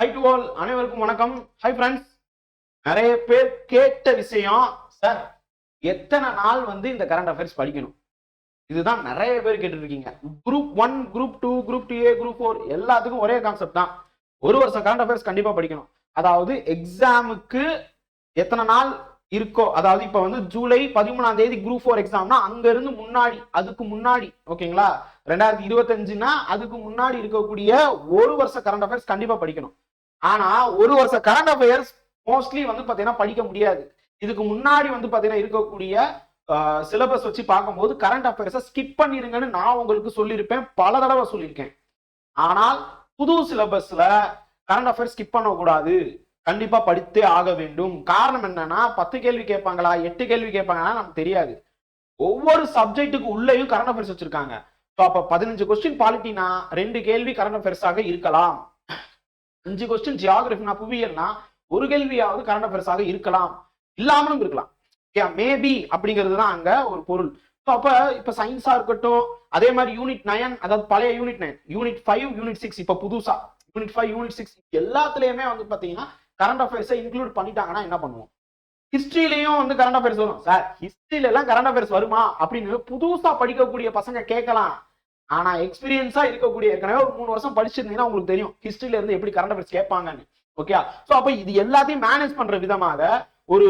High to all அனைவருக்கும் வணக்கம். Hi friends நிறைய பேர் கேட்ட விஷயம் சார் எத்தனை நாள் வந்து இந்த கரண்ட் அஃபேர்ஸ் படிக்கணும்? இதுதான் நிறைய பேர் கேட்டுருக்கீங்க. Group one group two group two A group four எல்லாத்துக்கும் ஒரே கான்செப்ட் தான். ஒரு வருஷம் கரண்ட் அஃபேர்ஸ் கண்டிப்பாக படிக்கணும். அதாவது எக்ஸாமுக்கு எத்தனை நாள் இருக்கோ அதாவது இப்போ வந்து ஜூலை பதிமூணாம் தேதி குரூப் ஃபோர் எக்ஸாம்னா அங்கேருந்து முன்னாடி அதுக்கு முன்னாடி ஓகேங்களா ரெண்டாயிரத்தி இருபத்தஞ்சுனா அதுக்கு முன்னாடி இருக்கக்கூடிய ஒரு வருஷம் கரண்ட் அஃபேர்ஸ் கண்டிப்பாக படிக்கணும். ஆனா ஒரு வருஷம் கரண்ட் அஃபேர்ஸ் மோஸ்ட்லி வந்து பாத்தீங்கன்னா படிக்க முடியாது. இதுக்கு முன்னாடி வந்து பாத்தீங்கன்னா இருக்கக்கூடிய சிலபஸ் வச்சு பார்க்கும்போது கரண்ட் அஃபேர்ஸை ஸ்கிப் பண்ணிருங்கன்னு நான் உங்களுக்கு சொல்லியிருப்பேன். பல தடவை சொல்லியிருக்கேன். ஆனால் புது சிலபஸ்ல கரண்ட் அஃபேர்ஸ் ஸ்கிப் பண்ணக்கூடாது. கண்டிப்பா படித்தே ஆக வேண்டும். காரணம் என்னன்னா பத்து கேள்வி கேட்பாங்களா எட்டு கேள்வி கேட்பாங்களா நமக்கு தெரியாது. ஒவ்வொரு சப்ஜெக்ட்டுக்கு உள்ளேயும் கரண்ட் அஃபேர்ஸ் வச்சிருக்காங்க. ஸோ அப்போ பதினஞ்சு கொஸ்டின் பாலிட்டினா ரெண்டு கேள்வி கரண்ட் அஃபேர்ஸாக இருக்கலாம். அஞ்சு கொஸ்டின் ஜியாகிரபினா புவியியல்னா ஒரு கேள்வியாவது கரண்ட் அஃபேர்ஸாக இருக்கலாம். இல்லாமலும் இருக்கலாம். ஓகே மேபி அப்படிங்கிறது தான் அங்க ஒரு பொருள். ஸோ அப்போ இப்போ சயின்ஸா இருக்கட்டும் அதே மாதிரி யூனிட் நயன் அதாவது பழைய unit nine unit five unit six இப்போ புதுசா யூனிட் ஃபைவ் யூனிட் சிக்ஸ் எல்லாத்துலயுமே வந்து பாத்தீங்கன்னா கரண்ட் அஃபேர்ஸை இன்க்ளூட் பண்ணிட்டாங்கன்னா என்ன பண்ணுவோம்? ஹிஸ்டரியிலையும் வந்து கரண்ட் அஃபேர்ஸ் வரும். சார் ஹிஸ்டரியில எல்லாம் கரண்ட் அஃபேர்ஸ் வருமா? அப்படின்னு புதுசா படிக்கக்கூடிய பசங்க கேட்கலாம் ஆனா எக்ஸ்பீரியன்ஸா இருக்கக்கூடிய ஏற்கனவே ஒரு மூணு வருஷம் படிச்சிருந்தீங்கன்னா உங்களுக்கு தெரியும். ஹிஸ்டரியில இருந்து எப்படி கரண்ட் அஃபேர்ஸ் கேட்பாங்கன்னு. ஓகே சோ அப்ப இது எல்லாத்தையும் மேனேஜ் பண்ற விதமாக ஒரு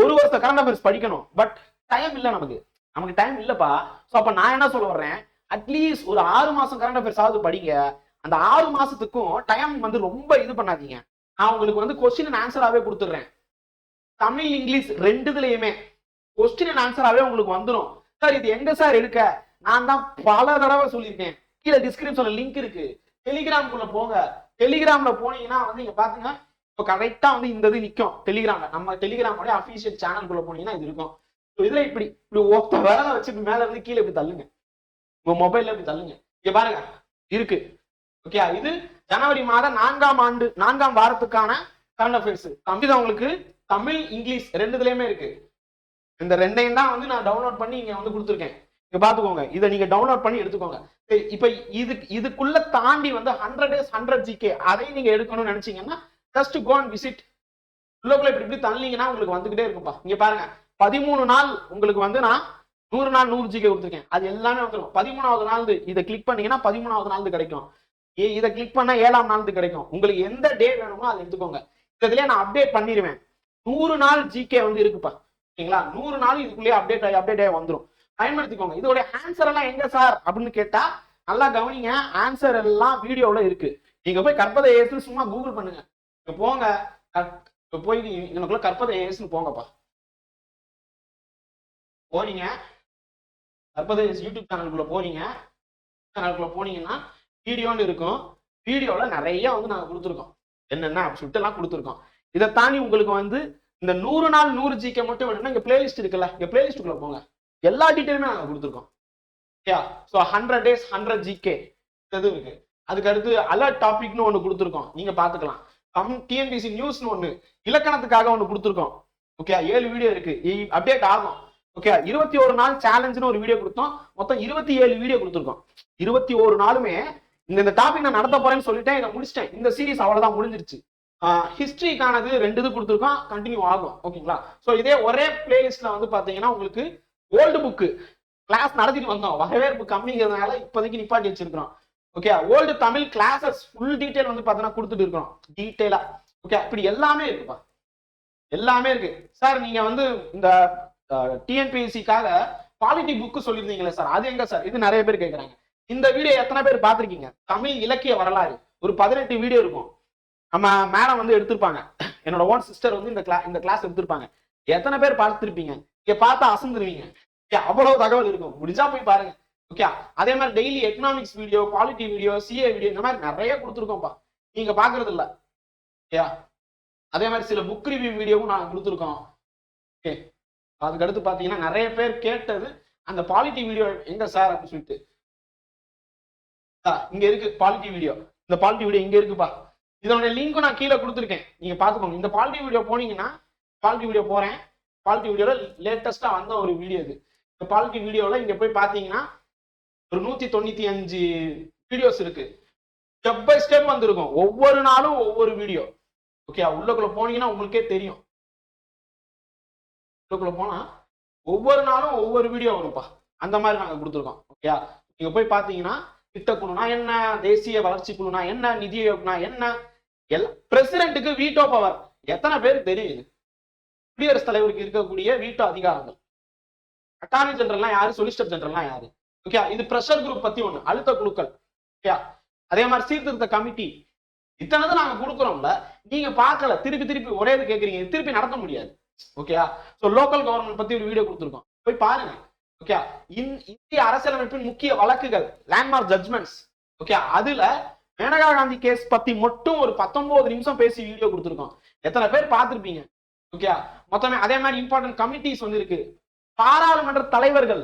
ஒரு வருஷம் கரண்ட் அஃபேர்ஸ் படிக்கணும். பட் டைம் இல்ல நமக்கு. நமக்கு டைம் இல்லப்பா. சோ அப்ப நான் என்ன சொல்ல வர்றேன்? அட்லீஸ்ட் ஒரு ஆறு மாசம் கரண்ட் அஃபேர்ஸ் ஆகுது படிங்க அந்த ஆறு மாசத்துக்கும் டைம் வந்து ரொம்ப இது பண்ணாதீங்க. நான் உங்களுக்கு வந்து கொஸ்டின் ஆன்சராகவே கொடுத்துட்றேன். தமிழ் இங்கிலீஷ் ரெண்டுதுலயுமே. கொஸ்டின் ஆன்சராகவே உங்களுக்கு வந்துடும் சார் இது எங்க சார் எடுக்க? நான் தான் பல தடவை சொல்லியிருக்கேன். கீழே டிஸ்கிரிப்ஷன்ல லிங்க் இருக்கு. டெலிகிராம்குள்ள போங்க. டெலிகிராம்ல போனீங்கன்னா வந்து இங்க பாத்துங்க இப்போ கரெக்டா வந்து இந்த இது நிற்கும் டெலிகிராம்ல நம்ம டெலிகிராமோட அபிஷியல் சேனல்குள்ள போனீங்கன்னா இது இருக்கும். இதுல இப்படி இப்படி ஒத்த விரல வச்சு மேல இருந்து கீழே இப்படி தள்ளுங்க. உங்க மொபைல்ல இப்படி தள்ளுங்க. இங்க பாருங்க இருக்கு. ஓகே இது ஜனவரி மாதம் நான்காம் ஆண்டு நான்காம் வாரத்துக்கான கரண்ட் அஃபேர்ஸ் தமிழ் உங்களுக்கு தமிழ் இங்கிலீஷ் ரெண்டுதுலயுமே இருக்கு. இந்த ரெண்டையும் தான் வந்து நான் டவுன்லோட் பண்ணி இங்க வந்து கொடுத்துருக்கேன். இங்க பாத்துக்கோங்க. இதை நீங்க டவுன்லோட் பண்ணி எடுத்துக்கோங்க. இப்ப இது இதுக்குள்ள தாண்டி வந்து ஹண்ட்ரட் டேஸ் ஹண்ட்ரட் ஜிகே அதையும் நீங்க எடுக்கணும்னு நினைச்சீங்கன்னா ஜஸ்ட் கோ அண்ட் விசிட் உள்ளக்குள்ள இப்படி இப்படி தள்ளீங்கன்னா உங்களுக்கு வந்துகிட்டே இருக்கும்ப்பா. இங்க பாருங்க. பதிமூணு நாள் உங்களுக்கு வந்து நான் நூறு நாள் நூறு ஜிகே கொடுத்துருக்கேன். அது எல்லாமே வந்துடும் பதிமூணாவது நாள் இதை கிளிக் பண்ணீங்கன்னா பதிமூணாவது நாள் கிடைக்கும். ஏ- இதை கிளிக் பண்ணா ஏழாம் நாள் கிடைக்கும். உங்களுக்கு எந்த டே வேணுமோ அதை எடுத்துக்கோங்க. இதுலயே நான் அப்டேட் பண்ணிடுவேன் நூறு நாள் ஜிகே வந்து இருக்குப்பா. ஓகேங்களா நூறு நாள் இதுக்குள்ளேயே அப்டேட் ஆகி அப்டேட் ஆகி வந்துடும் பயன்படுத்திக்கோங்க. இதோட ஆன்சர் எல்லாம் எங்க சார் அப்படின்னு கேட்டா நல்லா கவனிங்க ஆன்சர் எல்லாம் வீடியோல இருக்கு. நீங்க போய் கற்பதை ஏஸ்னு சும்மா கூகுள் பண்ணுங்க. போங்க. இப்போ போய் நீ- எனக்குள்ள கற்பதை ஏசுன்னு போங்கப்பா. போனீங்க கற்பதை யூடியூப் சேனலுக்குள்ள போறீங்க. சேனலுக்குள்ள போனீங்கன்னா வீடியோன்னு இருக்கும். வீடியோல நிறைய வந்து நாங்க கொடுத்துருக்கோம். என்னென்ன? அப்படி சொல்லிட்டு எல்லாம் கொடுத்துருக்கோம். இதை தாண்டி உங்களுக்கு வந்து இந்த நூறு நாள் நூறு ஜிகே மட்டும் வேணும்னா இங்க பிளேலிஸ்ட் இருக்குல்ல இங்க பிளேலிஸ்ட்டுக்குள்ள போங்க. எல்லா டீட்டெயிலுமே நாங்கள் கொடுத்துருக்கோம். Okay so hundred days hundred GK இது இருக்கு. அதுக்கு அடுத்து அலர்ட் டாபிக்னு ஒன்று கொடுத்துருக்கோம். நீங்க பாத்துக்கலாம் கம் டிஎன்பிசி நியூஸ்னு ஒன்று இலக்கணத்துக்காக ஒன்று கொடுத்துருக்கோம். ஓகே ஏழு வீடியோ இருக்கு. அப்டேட் ஆகும். ஓகே இருபத்தி ஒரு நாள் சேலஞ்சுன்னு ஒரு வீடியோ கொடுத்தோம். மொத்தம் இருபத்தி ஏழு வீடியோ கொடுத்துருக்கோம். இருபத்தி ஒரு நாளுமே இந்த இந்த டாபிக் நான் நடத்த போறேன்னு சொல்லிட்டேன். இதை முடிச்சிட்டேன். இந்த சீரிஸ் அவ்வளவுதான் முடிஞ்சிருச்சு. ஹிஸ்டரிக்கானது ரெண்டு இது கொடுத்துருக்கோம். கண்டினியூ ஆகும். ஓகேங்களா ஸோ இதே ஒரே பிளேலிஸ்ட்ல வந்து பாத்தீங்கன்னா உங்களுக்கு ஓல்டு புக்கு கிளாஸ் நடத்திட்டு வந்தோம். வரவேற்பு கம்மிங்கிறதுனால இப்போதைக்கு நிப்பாட்டி வச்சிருக்கிறோம். Okay old Tamil classes full detail வந்து பார்த்தோன்னா கொடுத்துட்டு இருக்கிறோம். டீட்டெயிலா ஓகே இப்படி எல்லாமே இருக்குப்பா. எல்லாமே இருக்கு. சார் நீங்க வந்து இந்த டிஎன்பிஎஸ்சிக்காக குவாலிட்டி புக்கு சொல்லியிருந்தீங்களே சார் அது எங்க சார் இது நிறைய பேர் கேட்குறாங்க இந்த வீடியோ எத்தனை பேர் பார்த்திருக்கீங்க? தமிழ் இலக்கிய வரலாறு. ஒரு பதினெட்டு வீடியோ இருக்கும். நம்ம மேடம் வந்து எடுத்திருப்பாங்க. என்னோட ஓன் சிஸ்டர் வந்து இந்த கிளா இந்த கிளாஸ் எடுத்திருப்பாங்க. எத்தனை பேர் பார்த்துருப்பீங்க? இங்கே பார்த்தா அசந்துருவீங்க. அவ்வளவு தகவல் இருக்கும். முடிஞ்சா போய் பாருங்க. ஓகே அதே மாதிரி daily economics video quality video CA video இந்த மாதிரி நிறைய கொடுத்துருக்கோம்ப்பா. நீங்க பாக்குறது இல்ல ஓகேயா அதே மாதிரி சில புக் ரிவ்யூ வீடியோவும் நாங்க கொடுத்துருக்கோம். ஓகே அதுக்கடுத்து பார்த்தீங்கன்னா பாத்தீங்கன்னா நிறைய பேர் கேட்டது அந்த பாலிட்டி வீடியோ எங்க சார் அப்படின்னு சொல்லிட்டு. ஆ, இங்க இருக்கு பாலிட்டி வீடியோ இந்த பாலிட்டி வீடியோ இங்க இருக்குப்பா. இதனுடைய லிங்க்கும் நான் கீழே கொடுத்துருக்கேன். நீங்க பாத்துக்கோங்க. இந்த பாலிட்டி வீடியோ போனீங்கன்னா பாலிட்டி வீடியோ போறேன். பாலிட்டி வீடியோல லேட்டஸ்டா வந்த ஒரு வீடியோ இது. இந்த பாலிட்டி வீடியோவில் இங்கே போய் பார்த்தீங்கன்னா ஒரு நூத்தி தொண்ணூத்தி அஞ்சு வீடியோஸ் இருக்கு. ஸ்டெப் பை ஸ்டெப் வந்திருக்கும். ஒவ்வொரு நாளும் ஒவ்வொரு வீடியோ ஓகே உள்ளக்குள்ள போனீங்கன்னா உங்களுக்கே தெரியும். உள்ளக்குள்ள போனா ஒவ்வொரு நாளும் ஒவ்வொரு வீடியோ வரும்ப்பா. அந்த மாதிரி நாங்கள் கொடுத்துருக்கோம். ஓகேயா நீங்க போய் பார்த்தீங்கன்னா திட்டக்குழுனா என்ன? தேசிய வளர்ச்சி குழுனா என்ன? நிதி ஆயோக்னா என்ன? எல் பிரசிடென்ட்டுக்கு வீட்டோ பவர் எத்தனை பேருக்கு தெரியுது? குடியரசுத் தலைவருக்கு இருக்கக்கூடிய வீட்டோ அதிகாரங்கள். அட்டார்னி ஜெனரல்லாம் யாரு? சொலிசிட்டர் ஜெனரல்லாம் யாரு? ஓகே இது ப்ரெஷர் குரூப் பத்தி ஒண்ணு. அழுத்த குழுக்கள். ஓகே அதே மாதிரி சீர்திருத்த கமிட்டி இத்தனை நாங்க கொடுக்குறோம்ல. நீங்க பார்க்கல. திருப்பி திருப்பி ஒரே இது கேக்குறீங்க. திருப்பி நடத்த முடியாது. ஓகே ஸோ லோக்கல் கவர்மெண்ட் பத்தி ஒரு வீடியோ கொடுத்துருக்கோம். போய் பாருங்க. ஓகே இந்திய அரசியலமைப்பின் முக்கிய வழக்குகள் லேண்ட்மார்க் ஜட்மெண்ட்ஸ் ஓகே அதுல மேனகா காந்தி கேஸ் பத்தி மட்டும் ஒரு பத்தொன்பது நிமிஷம் பேசி வீடியோ கொடுத்துருக்கோம். எத்தனை பேர் பார்த்துருப்பீங்க? ஓகே மொத்தமே அதே மாதிரி இம்பார்ட்டன்ட் கமிட்டிஸ் வந்து இருக்கு பாராளுமன்ற தலைவர்கள்.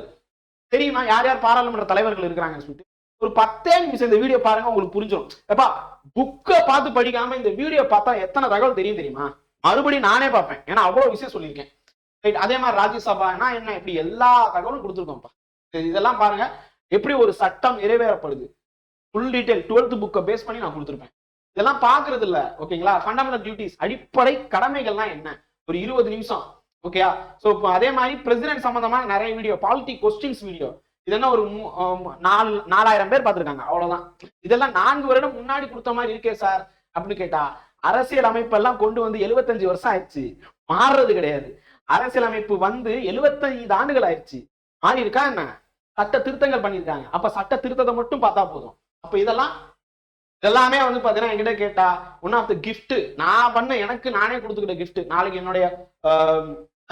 தெரியுமா? யார் யார் பாராளுமன்ற தலைவர்கள் இருக்கிறாங்கன்னு சொல்லிட்டு? ஒரு பத்தே நிமிஷம் இந்த வீடியோ பாருங்க உங்களுக்கு புரிஞ்சிடும் எப்பா புக்கை பார்த்து படிக்காம இந்த வீடியோ பார்த்தா எத்தனை தகவல் தெரியும் தெரியுமா? மறுபடியும் நானே பார்ப்பேன். ஏன்னா அவ்வளவு விஷயம் சொல்லியிருக்கேன். ரைட் அதே மாதிரி ராஜ்யசபானா என்ன இப்படி எல்லா தகவலும் கொடுத்துருக்கோம்ப்பா. இதெல்லாம் பாருங்க. எப்படி ஒரு சட்டம் நிறைவேறப்படுது? ஃபுல் டீட்டெயில் டுவெல்த் புக்கை பேஸ் பண்ணி நான் கொடுத்துருப்பேன். இதெல்லாம் பாக்குறது இல்ல ஓகேங்களா ஃபண்டமெண்டல் டியூட்டிஸ் அடிப்படை கடமைகள்லாம் என்ன? ஒரு இருபது நிமிஷம். ஓகேயா ஸோ இப்போ அதே மாதிரி பிரசிடென்ட் சம்மந்தமான நிறைய வீடியோ பாலிட்டி கொஸ்டின்ஸ் வீடியோ இதெல்லாம் ஒரு மூ- நாலு நாலாயிரம் பேர் பார்த்துருக்காங்க அவ்வளோதான் இதெல்லாம் நான்கு வருடம் முன்னாடி கொடுத்த மாதிரி இருக்கே சார் அப்படின்னு கேட்டா அரசியல் அமைப்பெல்லாம் கொண்டு வந்து 75 வருஷம் ஆயிடுச்சு. மாறுறது கிடையாது. அரசியல் அமைப்பு வந்து 75 ஆண்டுகள் ஆயிடுச்சு. மாறி இருக்கா என்ன? சட்ட திருத்தங்கள் பண்ணியிருக்காங்க. அப்ப சட்ட திருத்தத்தை மட்டும் பார்த்தா போதும். அப்ப இதெல்லாம் இதெல்லாமே வந்து பாத்தீங்கன்னா என்கிட்ட கேட்டா ஒன் ஆஃப் த கிஃப்ட் நான் பண்ண எனக்கு நானே கொடுத்துக்கிட்ட கிஃப்ட் நாளைக்கு என்னுடைய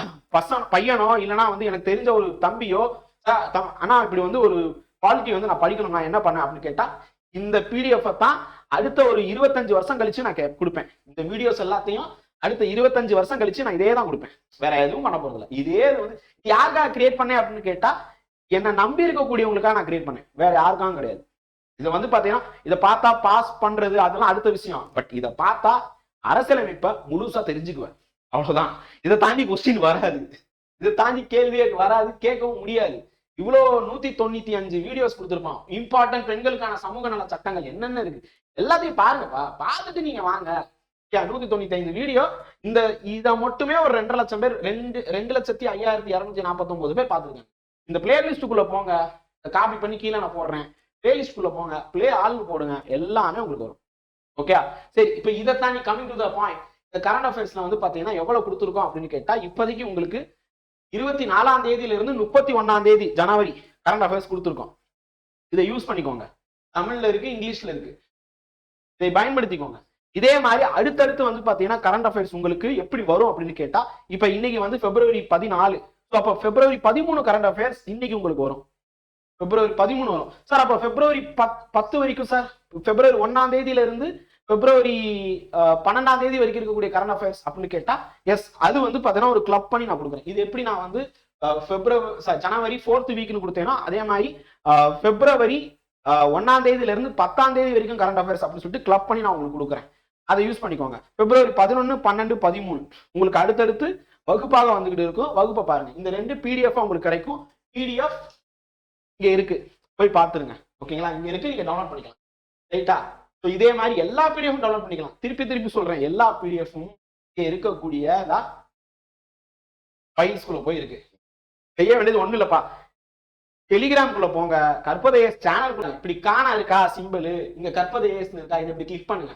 பசன் பையனோ இல்லைன்னா வந்து எனக்கு தெரிஞ்ச ஒரு தம்பியோ ஆனா தம்- இப்படி வந்து ஒரு குவாலிட்டி வந்து நான் படிக்கணும். நான் என்ன பண்ணேன்? அப்படின்னு கேட்டா இந்த பிடிஎஃப் தான் அடுத்த ஒரு இருபத்தஞ்சு வருஷம் கழிச்சு நான் கே- கொடுப்பேன். இந்த வீடியோஸ் எல்லாத்தையும் அடுத்த இருபத்தஞ்சு வருஷம் கழிச்சு நான் இதே தான் கொடுப்பேன். வேற எதுவும் பண்ண போறதில்ல. இதே வந்து யாருக்காக கிரியேட் பண்ணேன் அப்படின்னு கேட்டா என்னை நம்பி இருக்கக்கூடியவங்களுக்காக நான் கிரியேட் பண்ணேன். வேற யாருக்காகவும் கிடையாது. இதை வந்து பாத்தீங்கன்னா இதை பார்த்தா பாஸ் பண்றது அதெல்லாம் அடுத்த விஷயம். பட் இதை பார்த்தா அரசியலமைப்பை முழுசா தெரிஞ்சுக்குவேன். அவ்வளவுதான். இதை தாண்டி கொஸ்டின் வராது. இதை தாண்டி கேள்வியே வராது கேட்கவும் முடியாது. இவ்வளோ நூத்தி தொண்ணூத்தி அஞ்சு வீடியோஸ் கொடுத்துருப்பான். இம்பார்ட்டன்ட் பெண்களுக்கான சமூக நல சட்டங்கள் என்னென்ன இருக்கு? எல்லாத்தையும் பாருங்கப்பா. பார்த்துட்டு நீங்க வாங்க. நூத்தி தொண்ணூத்தி ஐந்து வீடியோ இந்த இதை மட்டுமே ஒரு ரெண்டரை லட்சம் பேர் ரெண்டு ரெண்டு லட்சத்தி ஐயாயிரத்தி இரநூத்தி நாற்பத்தி பேர் பார்த்துருக்காங்க இந்த பிளேலிஸ்டுக்குள்ள போங்க. காப்பி பண்ணி கீழே நான் போடுறேன். பிளேலிஸ்டுக்குள்ள போங்க. பிளே ஆல்னு போடுங்க. எல்லாமே உங்களுக்கு வரும். ஓகே சரி இப்போ இதை தாண்டி கமிங் டு த பாயிண்ட் இந்த கரண்ட் அஃபேர்ஸ்ல வந்து பாத்தீங்கன்னா எவ்வளவு கொடுத்துருக்கோம் அப்படின்னு கேட்டா இப்போதைக்கு உங்களுக்கு இருபத்தி நாலாம் தேதியில இருந்து முப்பத்தி ஒன்னாம் தேதி ஜனவரி கரண்ட் அஃபேர்ஸ் கொடுத்துருக்கோம். இதை யூஸ் பண்ணிக்கோங்க. தமிழ்ல இருக்கு இங்கிலீஷ்ல இருக்கு. இதை பயன்படுத்திக்கோங்க. இதே மாதிரி அடுத்தடுத்து வந்து பாத்தீங்கன்னா கரண்ட் அஃபேர்ஸ் உங்களுக்கு எப்படி வரும் அப்படின்னு கேட்டா இப்ப இன்னைக்கு வந்து பிப்ரவரி பதினாலு. ஸோ அப்போ பிப்ரவரி பதிமூணு கரண்ட் அஃபேர்ஸ் இன்னைக்கு உங்களுக்கு வரும். பிப்ரவரி பதிமூணு வரும். சார் அப்போ பிப்ரவரி பத் பத்து வரைக்கும் சார் பிப்ரவரி ஒன்னாம் தேதியில இருந்து பிப்ரவரி பன்னெண்டாம் தேதி வரைக்கும் இருக்கக்கூடிய கரண்ட் அஃபேர்ஸ் அப்படின்னு கேட்டா எஸ் அது வந்து பாத்தீங்கன்னா ஒரு கிளப் பண்ணி நான் கொடுக்குறேன். இது எப்படி நான் வந்து பிப்ரவரி ஜனவரி ஃபோர்த் வீக்னு கொடுத்தேனோ அதே மாதிரி பிப்ரவரி ஒன்னாம் தேதியில இருந்து பத்தாம் தேதி வரைக்கும் கரண்ட் அஃபேர்ஸ் அப்படின்னு சொல்லிட்டு கிளப் பண்ணி நான் உங்களுக்கு கொடுக்குறேன். அதை யூஸ் பண்ணிக்கோங்க. பிப்ரவரி பதினொன்று பன்னெண்டு பதிமூணு. உங்களுக்கு அடுத்தடுத்து வகுப்பாக வந்துகிட்டு இருக்கும். வகுப்பை பாருங்க. இந்த ரெண்டு பிடிஎஃப் உங்களுக்கு கிடைக்கும். பிடிஎஃப் இங்க இருக்கு. போய் பார்த்துருங்க. ஓகேங்களா இங்க இருக்கு. நீங்க டவுன்லோட் பண்ணிக்கலாம். ரைட்டா ஸோ இதே மாதிரி எல்லா பிடிஎஃபும் டவுன்லோட் பண்ணிக்கலாம். திருப்பி திருப்பி சொல்றேன். எல்லா பிடிஎஃபும் இருக்கக்கூடியதா இருக்கக்கூடிய ஃபைல்ஸ்குள்ள போய் இருக்கு செய்ய வேண்டியது ஒண்ணு இல்லப்பா. டெலிகிராம்குள்ள போங்க. கற்பதையஸ் சேனல்குள்ள இப்படி காணா இருக்கா? சிம்பிள் இங்க கற்பதையஸ் இருக்கா? இதை இப்படி கிளிக் பண்ணுங்க.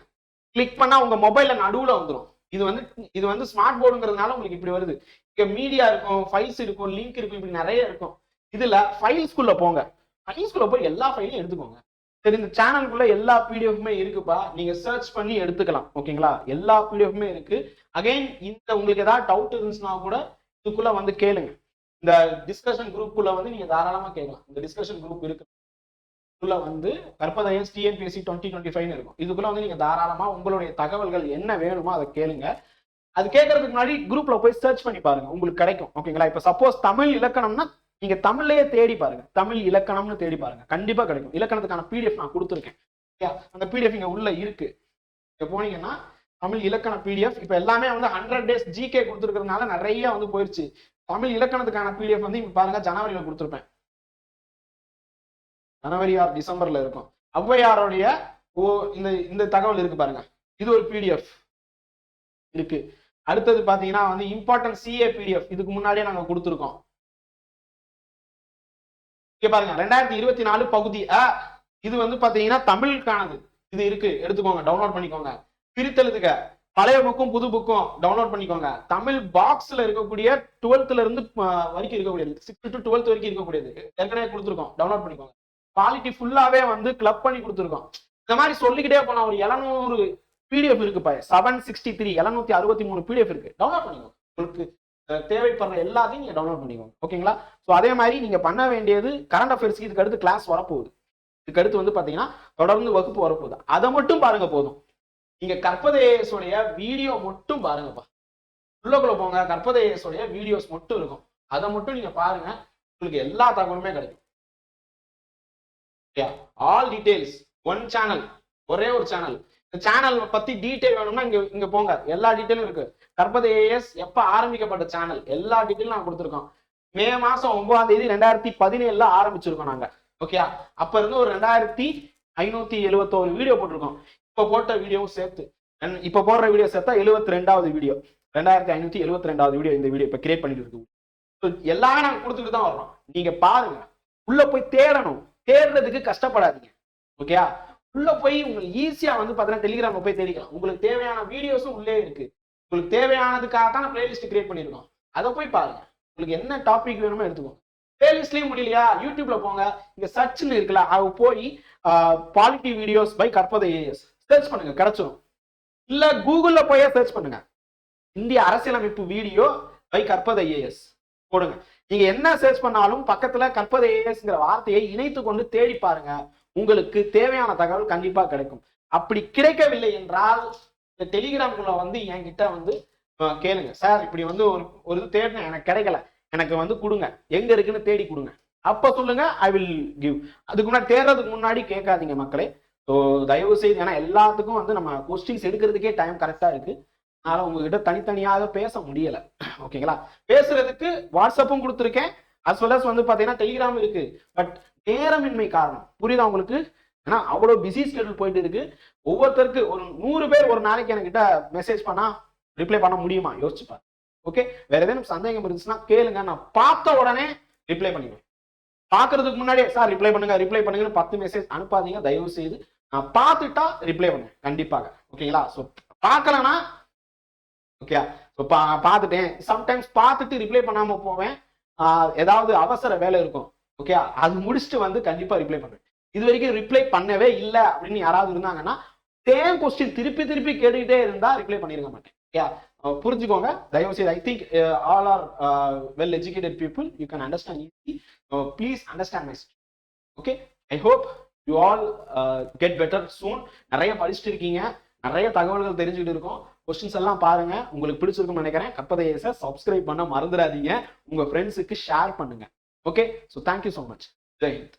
கிளிக் பண்ணா உங்க மொபைல்ல நடுவுல வந்துடும் இது வந்து இது வந்து ஸ்மார்ட் போர்டுங்கிறதுனால உங்களுக்கு இப்படி வருது. இங்க மீடியா இருக்கும் ஃபைல்ஸ் இருக்கும் லிங்க் இருக்கும் இப்படி நிறைய இருக்கும். இதுல ஃபைல்ஸ்குள்ள போங்க. ஃபைல்ஸ்குள்ள போய் எல்லா ஃபைலையும் எடுத்துக்கோங்க. சரி இந்த சேனலுக்குள்ள எல்லா பிடிஎஃப்மே இருக்குப்பா. நீங்க சர்ச் பண்ணி எடுத்துக்கலாம். ஓகேங்களா? எல்லா பிடிஎஃப்மே இருக்கு. அகைன் இந்த உங்களுக்கு ஏதாவது டவுட் இருந்துச்சுன்னா கூட இதுக்குள்ள வந்து கேளுங்க. இந்த டிஸ்கஷன் குரூப்புக்குள்ள வந்து நீங்க தாராளமா கேட்கலாம். இந்த டிஸ்கஷன் குரூப் இருக்கு இதுக்குள்ள வந்து கற்பதயம் டிஎன்பிஎஸ்சி டுவெண்ட்டி டுவெண்ட்டி ஃபைவ் இருக்கும். இதுக்குள்ள வந்து நீங்க தாராளமா உங்களுடைய தகவல்கள் என்ன வேணுமோ அதை கேளுங்க. அது கேட்கறதுக்கு முன்னாடி குரூப்ல போய் சர்ச் பண்ணி பாருங்க. உங்களுக்கு கிடைக்கும். ஓகேங்களா? இப்ப சப்போஸ் தமிழ் இலக்கணம்னா நீங்க தமிழ்லயே தேடி பாருங்க. தமிழ் இலக்கணம்னு தேடி பாருங்க. கண்டிப்பா கிடைக்கும். இலக்கணத்துக்கான பிடிஎஃப் நான் கொடுத்துருக்கேன். அந்த பிடிஎஃப் இங்க உள்ள இருக்கு. இங்க போனீங்கன்னா தமிழ் இலக்கண பிடிஎஃப் இப்ப எல்லாமே வந்து ஹண்ட்ரட் டேஸ் ஜிகே கொடுத்துருக்கறதுனால நிறைய வந்து போயிருச்சு. தமிழ் இலக்கணத்துக்கான பிடிஎஃப் வந்து இப்ப பாருங்க ஜனவரியில கொடுத்துருப்பேன். ஜனவரி ஆர் டிசம்பர்ல இருக்கும். ஔவையாருடைய ஓ இந்த இந்த தகவல் இருக்கு பாருங்க. இது ஒரு பிடிஎஃப் இருக்கு. அடுத்தது பாத்தீங்கன்னா வந்து இம்பார்ட்டன்ட் சிஏ பிடிஎஃப் இதுக்கு முன்னாடியே நாங்க கொடுத்துருக்கோம். இங்க பாருங்க ரெண்டாயிரத்தி இருபத்தி நாலு பகுதி அ இது வந்து பாத்தீங்கன்னா தமிழுக்கானது. இது இருக்கு எடுத்துக்கோங்க டவுன்லோட் பண்ணிக்கோங்க. பிரித்தெழுதுக. பழைய புக்கும் புது புக்கும் டவுன்லோட் பண்ணிக்கோங்க. தமிழ் பாக்ஸ்ல இருக்கக்கூடிய டுவெல்த்ல இருந்து வரைக்கும் இருக்கக்கூடியது. சிக்ஸ்த் டு டுவெல்த் வரைக்கும் இருக்கக்கூடியது. ஏற்கனவே கொடுத்துருக்கோம் டவுன்லோட் பண்ணிக்கோங்க. குவாலிட்டி ஃபுல்லாவே வந்து கிளப் பண்ணி கொடுத்துருக்கோம். இந்த மாதிரி சொல்லிக்கிட்டே போனா ஒரு எழுநூறு பிடிஎஃப் இருக்கு பாய் செவன் சிக்ஸ்டி த்ரீ எழுநூத்தி அறுபத்தி மூணு பிடிஎஃப் இருக்கு. டவுன்லோட் பண்ணிக்கோங்க. உங்களுக்கு தேவைப்படுற எல்லாத்தையும் நீங்க டவுன்லோட் பண்ணிக்கோங்க. ஓகேங்களா ஸோ அதே மாதிரி நீங்க பண்ண வேண்டியது கரண்ட் அஃபேர்ஸ்க்கு இதுக்கு அடுத்து கிளாஸ் வரப்போகுது. இதுக்கு அடுத்து வந்து பாத்தீங்கன்னா தொடர்ந்து வகுப்பு வரப்போகுது. அதை மட்டும் பாருங்க போதும். நீங்க கற்பதேசுடைய வீடியோ மட்டும் பாருங்கப்பா. உள்ளக்குள்ள போங்க கற்பதேசுடைய வீடியோஸ் மட்டும் இருக்கும். அதை மட்டும் நீங்க பாருங்க. உங்களுக்கு எல்லா தகவலுமே கிடைக்கும். ஆல் டீடைல்ஸ் ஒன் சேனல் ஒரே ஒரு சேனல் சேனல் பத்தி டீட்டெயில் வேணும்னா இங்க இங்க போங்க. எல்லா டீட்டெயிலும் இருக்கு. கற்பதை ஏஎஸ் எப்ப ஆரம்பிக்கப்பட்ட சேனல் எல்லா டீட்டெயிலும் நான் கொடுத்துருக்கோம். மே மாசம் ஒன்பதாம் தேதி ரெண்டாயிரத்தி பதினேழுல ஆரம்பிச்சிருக்கோம் நாங்க. ஓகே அப்ப இருந்து ஒரு ரெண்டாயிரத்தி ஐநூத்தி எழுவத்தோரு வீடியோ போட்டிருக்கோம். இப்ப போட்ட வீடியோவும் சேர்த்து. இப்ப போடுற வீடியோ சேர்த்தா எழுபத்தி ரெண்டாவது வீடியோ ரெண்டாயிரத்தி ஐநூத்தி எழுபத்தி ரெண்டாவது வீடியோ இந்த வீடியோ இப்ப கிரியேட் பண்ணிட்டு இருக்கு. எல்லாமே நாங்க கொடுத்துட்டு தான் வர்றோம். நீங்க பாருங்க. உள்ள போய் தேடணும். தேடுறதுக்கு கஷ்டப்படாதீங்க. ஓகேயா உள்ள போய் உங்களுக்கு ஈஸியா வந்து பாத்தீங்கன்னா டெலிகிராம்ல போய் தேடிக்கலாம். உங்களுக்கு தேவையான வீடியோஸும் உள்ளே இருக்கு. உங்களுக்கு தேவையானதுக்காக தான் பிளேலிஸ்ட் கிரியேட் பண்ணிருக்கோம். அதை போய் பாருங்க. உங்களுக்கு என்ன டாபிக் வேணுமோ எடுத்துக்கோங்க. பிளேலிஸ்ட்லயும் முடியலையா? யூடியூப்ல போங்க. இங்க சர்ச்னு இருக்குல்ல அது போய் குவாலிட்டி வீடியோஸ் பை கற்பதை ஏஎஸ் சர்ச் பண்ணுங்க. கிடைச்சிடும் இல்ல கூகுள்ல போய் சர்ச் பண்ணுங்க. இந்திய அரசியலமைப்பு வீடியோ பை கற்பத ஏஎஸ் போடுங்க. நீங்க என்ன சர்ச் பண்ணாலும் பக்கத்துல கற்பத ஏஎஸ்ங்கிற வார்த்தையை இணைத்து கொண்டு தேடி பாருங்க. உங்களுக்கு தேவையான தகவல் கண்டிப்பாக கிடைக்கும். அப்படி கிடைக்கவில்லை என்றால் இந்த டெலிகிராம்குள்ள வந்து என்கிட்ட வந்து கேளுங்க. சார் இப்படி வந்து ஒரு ஒரு இது தேடினேன் எனக்கு கிடைக்கல. எனக்கு வந்து கொடுங்க. எங்க இருக்குன்னு தேடி கொடுங்க. அப்ப சொல்லுங்க ஐ வில் கிவ் அதுக்கு முன்னாடி தேடுறதுக்கு முன்னாடி கேட்காதீங்க மக்களே. ஸோ தயவு செய்து ஏன்னா எல்லாத்துக்கும் வந்து நம்ம கொஸ்டின்ஸ் எடுக்கிறதுக்கே டைம் கரெக்டா இருக்கு. அதனால உங்ககிட்ட தனித்தனியாக பேச முடியல. ஓகேங்களா பேசுறதுக்கு வாட்ஸ்அப்பும் கொடுத்துருக்கேன். அஸ் வெல் அஸ் வந்து பார்த்தீங்கன்னா டெலிகிராம் இருக்கு. பட் நேரமின்மை காரணம். புரியுதா உங்களுக்கு? ஏன்னா அவ்வளோ பிஸி ஸ்கெடியூல் போயிட்டு இருக்கு ஒவ்வொருத்தருக்கு ஒரு நூறு பேர் ஒரு நாளைக்கு என்கிட்ட மெசேஜ் பண்ணா ரிப்ளை பண்ண முடியுமா? யோசிச்சுப்பா ஓகே வேற ஏதேனும் சந்தேகம் இருந்துச்சுன்னா கேளுங்க. நான் பார்த்த உடனே ரிப்ளை பண்ணிடுவேன். பார்க்கறதுக்கு முன்னாடியே சார் ரிப்ளை பண்ணுங்க ரிப்ளை பண்ணுங்கன்னு பத்து மெசேஜ் அனுப்பாதீங்க. தயவு செய்து நான் பார்த்துட்டா ரிப்ளை பண்ணுவேன் கண்டிப்பாக. ஓகேங்களா? ஸோ பார்க்கலனா ஓகே ஸோ பா பார்த்துட்டேன். சம்டைம்ஸ் பார்த்துட்டு ரிப்ளை பண்ணாமல் போவேன். ஏதாவது அவசர வேலை இருக்கும். ஓகே அது முடிச்சுட்டு வந்து கண்டிப்பா ரிப்ளை பண்ணுவேன் இது வரைக்கும் ரிப்ளை பண்ணவே இல்லை அப்படின்னு யாராவது இருந்தாங்கன்னா சேம் கொஸ்டின் திருப்பி திருப்பி கேட்டுக்கிட்டே இருந்தா ரிப்ளை பண்ணிருக்க மாட்டேன். ஓகே புரிஞ்சுக்கோங்க. தயவு செய்து I think all are well educated people you can understand easy please understand my okay I hope you all get better soon நிறைய படிச்சுட்டு இருக்கீங்க. நிறைய தகவல்கள் தெரிஞ்சுக்கிட்டு இருக்கோம். கொஸ்டின்ஸ் எல்லாம் பாருங்க. உங்களுக்கு பிடிச்சிருக்கும்னு நினைக்கிறேன். கற்பதையை சப்ஸ்கிரைப் பண்ண மறந்துடாதீங்க. உங்க ஃப்ரெண்ட்ஸுக்கு ஷேர் பண்ணுங்க. Okay, so thank you so much. Jai Hind.